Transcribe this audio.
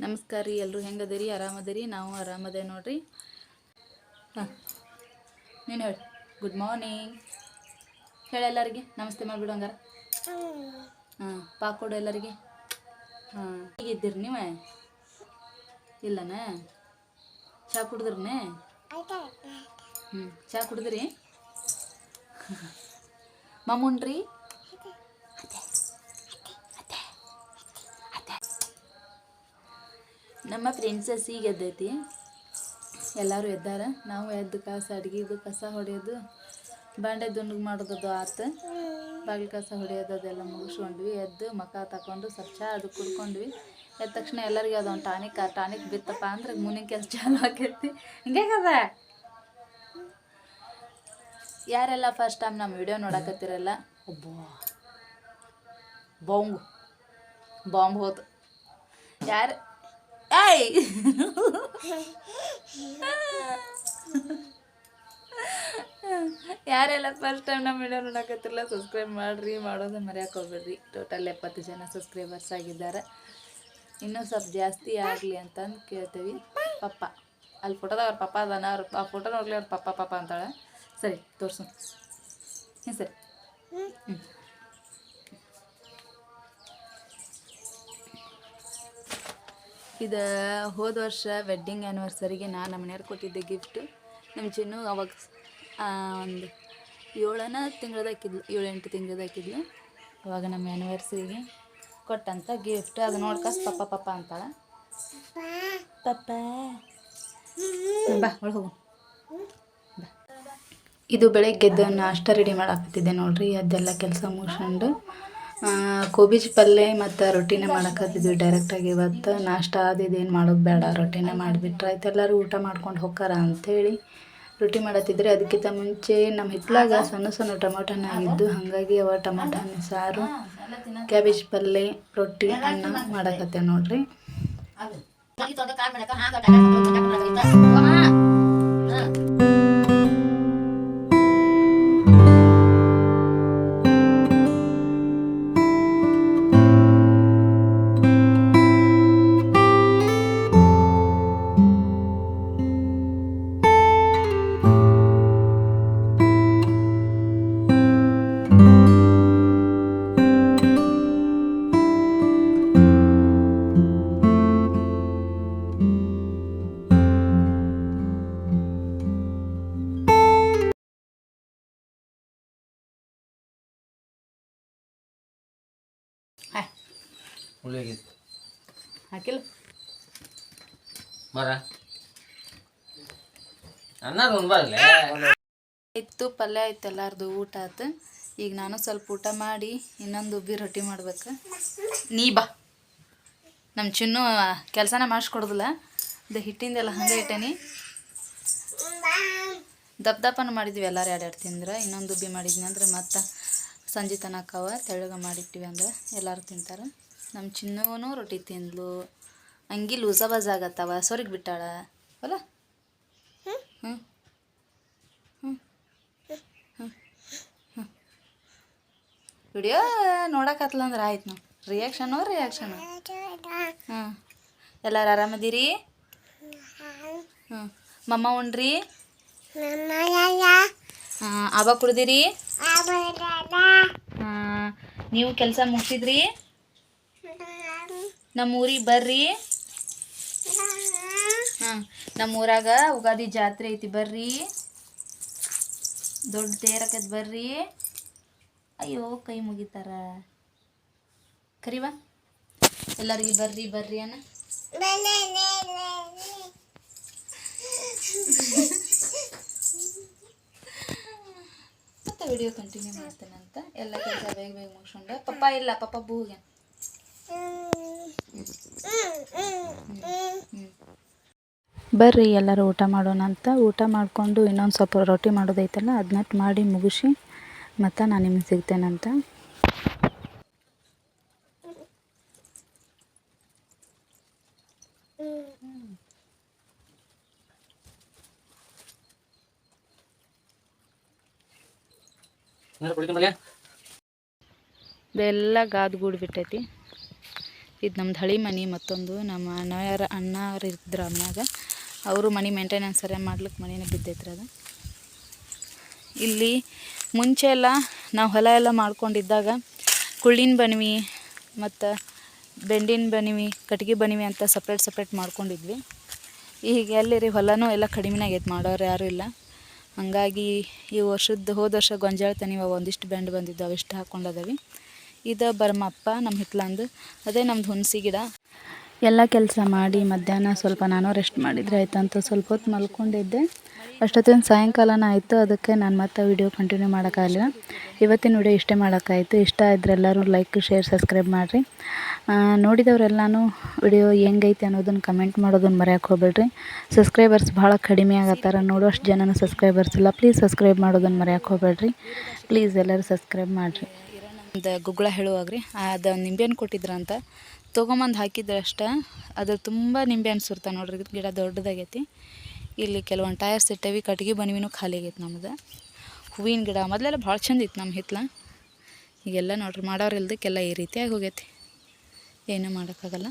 ನಮಸ್ಕಾರ ರೀ ಎಲ್ಲರೂ ಹೆಂಗದಿರಿ? ಆರಾಮದಿರಿ? ನಾವು ಆರಾಮದೇ ನೋಡ್ರಿ. ಹಾಂ. ನೀನು ಹೇಳಿ. ಗುಡ್ ಮಾರ್ನಿಂಗ್ ಹೇಳಿ ಎಲ್ಲರಿಗೆ. ನಮಸ್ತೆ ಮಾಡಿಬಿಡು ಹಂಗಾರ. ಹಾಂ ಪಾಕ್ ಕೊಡು ಎಲ್ಲರಿಗೆ. ಹಾಂ ಹೀಗಿದ್ದೀರಿ ನೀವು? ಇಲ್ಲನಾ? ಚಾ ಕುಡಿದ್ರನೇ? ಹ್ಞೂ ಚಾ ಕುಡಿದ್ರಿ? ಮಮ್ಮುಣ್ರಿ ನಮ್ಮ ಫ್ರೆಂಡ್ಸಸ್ ಈಗ ಎದ್ದೈತಿ ಎಲ್ಲರೂ ಎದ್ದಾರ. ನಾವು ಎದ್ದು ಕಸ ಅಡುಗೆದು ಕಸ ಹೊಡೆಯೋದು ಬಾಂಡೆ ದುಂಡು ಮಾಡೋದು ಆತು. ಬಾಗಿಲು ಕಸ ಹೊಡೆಯೋದು ಅದೆಲ್ಲ ಮುಗಿಸ್ಕೊಂಡ್ವಿ. ಎದ್ದು ಮಖ ತಗೊಂಡು ಸ್ವಚ್ಛ ಅದು ಕುಡ್ಕೊಂಡ್ವಿ. ಎದ್ದ ತಕ್ಷಣ ಎಲ್ಲರಿಗೂ ಅದೊಂದು ಟಾನಿಕ್ ಆ ಟಾನಿಕ್ ಬಿತ್ತಪ್ಪ ಅಂದ್ರೆ ಮುನಿ ಕೆಲಸ ಚಾಲು ಆಕೈತಿ ಹಿಂಗೇಕದ ಯಾರೆಲ್ಲ ಫಸ್ಟ್ ಟೈಮ್ ನಮ್ಮ ವಿಡಿಯೋ ನೋಡಕತ್ತಿರಲ್ಲ? ಒಬ್ಬ. ಬಾಂಬ್. ಬಾಂಬ್ ಹೋತು. ಯಾರು? ಏಯ್ ಯಾರೆಲ್ಲ ಫಸ್ಟ್ ಟೈಮ್ ನಮ್ಮ ವಿಡಿಯೋ ನೋಡಕತ್ತಿರಲ್ಲ ಸಬ್ಸ್ಕ್ರೈಬ್ ಮಾಡಿರಿ ಮಾಡೋದು ಮರ್ಯಾಕೆ ಹೋಗ್ಬೇಡ್ರಿ. ಟೋಟಲ್ ಎಪ್ಪತ್ತು ಜನ ಸಬ್ಸ್ಕ್ರೈಬರ್ಸ್ ಆಗಿದ್ದಾರೆ. ಇನ್ನೂ ಸ್ವಲ್ಪ ಜಾಸ್ತಿ ಆಗಲಿ ಅಂತಂದು ಕೇಳ್ತೀವಿ. ಪಪ್ಪ. ಅಲ್ಲಿ ಫೋಟೋದ ಅವ್ರ ಪಪ್ಪ ಅದಾನ, ಅವ್ರ ಆ ಫೋಟೋ ನೋಡಲಿ ಅವ್ರ ಪಪ್ಪ ಪಪ್ಪ ಅಂತಾಳೆ. ಸರಿ, ತೋರ್ಸು. ಹ್ಞೂ ಸರಿ. ಹ್ಞೂ ಇದು ಹೋದ ವರ್ಷ ವೆಡ್ಡಿಂಗ್ ಆ್ಯನಿವರ್ಸರಿಗೆ ನಾನು ನಮ್ಮ ಮನೆಯವ್ರು ಕೊಟ್ಟಿದ್ದೆ ಗಿಫ್ಟು ನಮ್ಮ ಚಿನ್ನು ಅವಾಗ ಒಂದು ಏಳನ ತಿಂಗಳದಾಕಿದ್ಲು ಏಳೆಂಟು ತಿಂಗಳದಾಕಿದ್ಲು ಅವಾಗ ನಮ್ಮ ಆ್ಯನಿವರ್ಸರಿಗೆ ಕೊಟ್ಟಂಥ ಗಿಫ್ಟ್ ಅದು ನೋಡ್ಕಸ್ ಪಪ್ಪ ಪಪ್ಪ ಅಂತಾಳೆ. ಪಪ್ಪ. ಬಾ ಹೋಗು. ಇದು ಬೆಳಗ್ಗೆದ್ದು ನಾಷ್ಟ ರೆಡಿ ಮಾಡಾಕತ್ತಿದ್ದೆ ನೋಡ್ರಿ, ಅದೆಲ್ಲ ಕೆಲಸ ಮುಗಿಸ್ಕೊಂಡು ಕೋಬಿಜ್ ಪಲ್ಯ ಮತ್ತು ರೊಟ್ಟಿನೇ ಮಾಡಕತ್ತಿದ್ವಿ ಡೈರೆಕ್ಟಾಗಿ ಇವತ್ತು ನಾಷ್ಟ ಏನು ಮಾಡೋದು ಬೇಡ, ರೊಟ್ಟಿನೇ ಮಾಡಿಬಿಟ್ರೆ ಆಯ್ತು. ಎಲ್ಲರೂ ಊಟ ಮಾಡ್ಕೊಂಡು ಹೋಗಾರ ಅಂಥೇಳಿ ರೊಟ್ಟಿ ಮಾಡತ್ತಿದ್ರೆ. ಅದಕ್ಕಿಂತ ಮುಂಚೆ ನಮ್ಮ ಹಿತ್ಲಾಗ ಸಣ್ಣ ಸಣ್ಣ ಟೊಮೊಟೊನ ಆಗಿದ್ದು, ಹಾಗಾಗಿ ಅವ ಟೊಮೊಟೊ ಹಣ್ಣು ಸಾರು, ಕ್ಯಾಬೇಜ್ ಪಲ್ಯ ರೊಟ್ಟಿ, ಅನ್ನ ಮಾಡಕತ್ತೆ ನೋಡ್ರಿ. ಹಾಯ್ ಉಳಿಗೆ ಹಾಕಿಲ್ಲ. ಮರ. ಅನ್ನದ ಉಣ್ಬಾರ್ಲೆ ಇತ್ತು ಪಲ್ಯ ಆಯ್ತು ಎಲ್ಲಾರ್ದು ಊಟ ಆತು. ಈಗ ನಾನು ಸ್ವಲ್ಪ ಊಟ ಮಾಡಿ ಇನ್ನೊಂದು ಉಬ್ಬಿ ರೊಟ್ಟಿ ಮಾಡ್ಬೇಕು. ನೀ ಬಾ. ನಮ್ಮ ಚಿನ್ನು ಕೆಲಸನ ಮಾಡಿಸ್ಕೊಡೋದಿಲ್ಲ. ಇದು ಹಿಟ್ಟಿಂದೆಲ್ಲ ಹಂಗೆ ಇಟ್ಟೇನಿ. ದಪ್ಪ ದಪ್ಪನ ಮಾಡಿದ್ವಿ ಎಲ್ಲರೂ ಎರಡೆರಡು ತಿಂದ್ರೆ ಇನ್ನೊಂದು ಉಬ್ಬಿ ಮಾಡಿದ್ನಿ ಅಂದ್ರೆ ಮತ್ತೆ ಸಂಜೆ ತನಕವ ತೆಳ್ಳಗ ಮಾಡಿಟ್ಟಿವಿ ಅಂದ್ರೆ ಎಲ್ಲರೂ ತಿಂತಾರೆ. ನಮ್ಮ ಚಿನ್ನವನು ರೊಟ್ಟಿ ತಿಂದ್ಲು. ಹಂಗಿ ಲೂಸ ಬಜ್ ಆಗತ್ತವ ಸೊರಿಗೆ ಬಿಟ್ಟಾಳ. ಅಲ್ಲ? ಹ್ಞೂ ವಿಡಿಯೋ ನೋಡಕತ್ಲ ಅಂದ್ರೆ ಆಯ್ತು ನಾವು ರಿಯಾಕ್ಷನು ರಿಯಾಕ್ಷನು ಹಾಂ ಎಲ್ಲರೂ ಆರಾಮದಿರಿ? ಹ್ಞೂ ಮಮ್ಮ ಉಣ್ರಿ ಹಾಂ ಆಬ ಕುಡ್ದಿರಿ? ನೀವು ಕೆಲಸ ಮುಗಿಸಿದ್ರಿ? ನಮ್ಮ ಊರಿಗೆ ಬರ್ರಿ. ಹಾಂ, ನಮ್ಮೂರಾಗ ಉಗಾದಿ ಜಾತ್ರೆ ಐತಿ, ಬರ್ರಿ. ದೊಡ್ಡ ತೇರಕತ್ ಬರ್ರಿ. ಅಯ್ಯೋ, ಕೈ ಮುಗಿತಾರ. ಕರಿವಾ? ಎಲ್ಲರಿಗೆ ಬರ್ರಿ ಬರ್ರಿ ಅನ್ನ ಮತ್ತೆ ವಿಡಿಯೋ ಕಂಟಿನ್ಯೂ ಮಾಡ್ತೇನಂತ? ಎಲ್ಲ ಕೆಲಸ ಬೇಗ ಬೇಗ ಮುಗಿಸ್ಕೊಂಡೆ. ಪಪ್ಪ ಇಲ್ಲ, ಪಪ್ಪ ಬೂಗೆ ಬರ್ರಿ, ಎಲ್ಲರೂ ಊಟ ಮಾಡೋಣ ಅಂತ. ಊಟ ಮಾಡಿಕೊಂಡು ಇನ್ನೊಂದು ಸ್ವಲ್ಪ ರೊಟ್ಟಿ ಮಾಡೋದೈತಲ್ಲ ಅದನ್ನ ಮಾಡಿ ಮುಗಿಸಿ ಮತ್ತು ನಾನು ನಿಮಗೆ ಸಿಗ್ತೇನಂತ. ಇದೆಲ್ಲ ಗಾದ್ ಗೂಡು ಬಿಟ್ಟೈತಿ. ಇದು ನಮ್ದು ಹಳಿ ಮನೆ ಮತ್ತೊಂದು. ನಮ್ಮ ಅಣ್ಣಯ್ಯರ ಅಣ್ಣವ್ರು ಇದ್ರ ಅಮ್ಮಾಗ ಅವರು ಮನೆ ಮೇಂಟೆನೆನ್ಸ್ ಸರಿಯಾಗಿ ಮಾಡ್ಲಿಕ್ಕೆ ಮನೆನೇ ಬಿದ್ದೈತ್ರಿ ಅದು. ಇಲ್ಲಿ ಮುಂಚೆ ಎಲ್ಲ ನಾವು ಹೊಲ ಎಲ್ಲ ಮಾಡ್ಕೊಂಡಿದ್ದಾಗ ಕುಳ್ಳಿನ ಬನ್ವಿ ಮತ್ತು ಬೆಂಡಿನ ಬನ್ವಿ, ಕಟ್ಗೆ ಬನ್ವಿ ಅಂತ ಸಪ್ರೇಟ್ ಸಪ್ರೇಟ್ ಮಾಡ್ಕೊಂಡಿದ್ವಿ. ಈಗ ಎಲ್ಲಿ ರೀ ಹೊಲನೂ ಎಲ್ಲ ಕಡಿಮೆನಾಗೈತೆ ಮಾಡೋರು ಯಾರೂ ಇಲ್ಲ. ಹಂಗಾಗಿ ಈ ವರ್ಷದ ಹೋದ ವರ್ಷ ಗೊಂಜಾಳ ತನಿವ ಒಂದಿಷ್ಟು ಬೆಂಡ್ ಬಂದಿದ್ದು ಅವಿಷ್ಟು ಹಾಕ್ಕೊಂಡದವಿ ಇದು ಬರ್ಮಪ್ಪ ನಮ್ಮ ಹಿತ್ಲಂದು, ಅದೇ ನಮ್ದು ಹುಣಸಿ ಗಿಡ. ಎಲ್ಲ ಕೆಲಸ ಮಾಡಿ ಮಧ್ಯಾಹ್ನ ಸ್ವಲ್ಪ ನಾನು ರೆಸ್ಟ್ ಮಾಡಿದರೆ ಆಯ್ತಂತ ಸ್ವಲ್ಪ ಹೊತ್ತು ಮಲ್ಕೊಂಡಿದ್ದೆ. ಅಷ್ಟೊತ್ತಿನ ಸಾಯಂಕಾಲನ ಆಯಿತು, ಅದಕ್ಕೆ ನಾನು ಮತ್ತೆ ವಿಡಿಯೋ ಕಂಟಿನ್ಯೂ ಮಾಡೋಕ್ಕಾಗಲಿಲ್ಲ. ಇವತ್ತಿನ ವಿಡಿಯೋ ಇಷ್ಟೇ ಮಾಡೋಕ್ಕಾಯಿತು. ಇಷ್ಟ ಇದ್ರೆ ಎಲ್ಲರೂ ಲೈಕ್ ಶೇರ್ ಸಬ್ಸ್ಕ್ರೈಬ್ ಮಾಡಿರಿ. ನೋಡಿದವರೆಲ್ಲನೂ ವಿಡಿಯೋ ಹೆಂಗೈತೆ ಅನ್ನೋದನ್ನು ಕಮೆಂಟ್ ಮಾಡೋದನ್ನು ಮರೆಯೋಕೆ ಹೋಗ್ಬೇಡ್ರಿ. ಸಬ್ಸ್ಕ್ರೈಬರ್ಸ್ ಭಾಳ ಕಡಿಮೆ ಆಗತ್ತಾರ ನೋಡೋಷ್ಟು ಜನನೂ ಸಬ್ಸ್ಕ್ರೈಬರ್ಸ್ ಇಲ್ಲ. ಪ್ಲೀಸ್ ಸಬ್ಸ್ಕ್ರೈಬ್ ಮಾಡೋದನ್ನು ಮರೆಯೋಕೆ ಹೋಗ್ಬೇಡ್ರಿ. ಪ್ಲೀಸ್ ಎಲ್ಲರೂ ಸಬ್ಸ್ಕ್ರೈಬ್ ಮಾಡಿರಿ. ಒಂದು ಗುಗ್ಗಳ ಹೇಳುವಾಗ್ರಿ. ಅದು ನಿಂಬೆಹಣ್ಣು ಕೊಟ್ಟಿದ್ರಂತ. ತೊಗೊಂಬಂದು ಹಾಕಿದ್ರೆ ಅಷ್ಟೇ. ಅದು ತುಂಬ ನಿಂಬೆಹಣ್ಣು ಸುರ್ತಾವೆ ನೋಡ್ರಿ, ಗಿಡ ದೊಡ್ಡದಾಗೈತಿ. ಇಲ್ಲಿ ಕೆಲವೊಂದು ಟಯರ್ಸ್ ಇಟ್ಟೇವಿ, ಕಟ್ಗೆ ಬನ್ವಿನೂ ಖಾಲಿ ಆಗೈತೆ ನಮ್ದು. ಹೂವಿನ ಗಿಡ ಮೊದಲೆಲ್ಲ ಭಾಳ ಚಂದ ಇತ್ತು ನಮ್ಮ ಹಿತ್ಲ. ಈಗೆಲ್ಲ ನೋಡ್ರಿ ಮಾಡೋರು ಇಲ್ದಕ್ಕೆಲ್ಲ ಈ ರೀತಿಯಾಗಿ ಹೋಗೈತಿ. ಏನೂ ಮಾಡೋಕ್ಕಾಗಲ್ಲ.